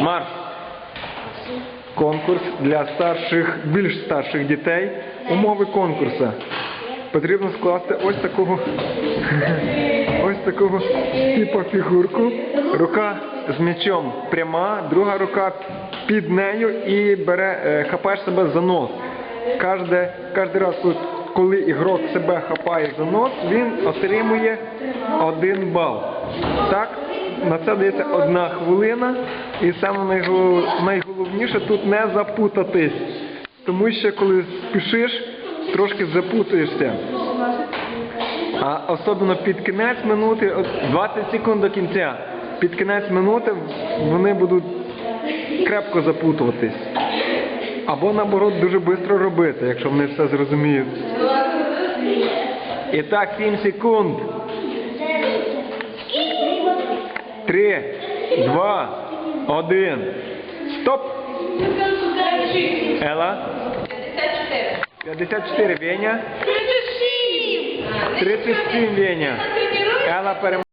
Марш! Конкурс для старших, більш старших дітей. Умови конкурсу. Потрібно скласти ось такого ось такого типу фігурку. Рука з м'ячом пряма, друга рука під нею і бере, е, хапаєш себе за нос. Кожне, кожен раз, коли- ігрок себе хапає за нос, він отримує один бал. Так, на це дається одна хвилина, і саме найгол- найголовніше тут не запутатись. Тому що коли спішиш, трошки запутаєшся. А особливо під кінець минути, от 20 секунд до кінця, під кінець минути вони будуть крепко запутуватись. Або наоборот дуже швидко робити, якщо вони все зрозуміють. І так, 7 секунд. Три, два, один. Стоп! Ела. 54 Веня. 37 Веня. Ела перемогла.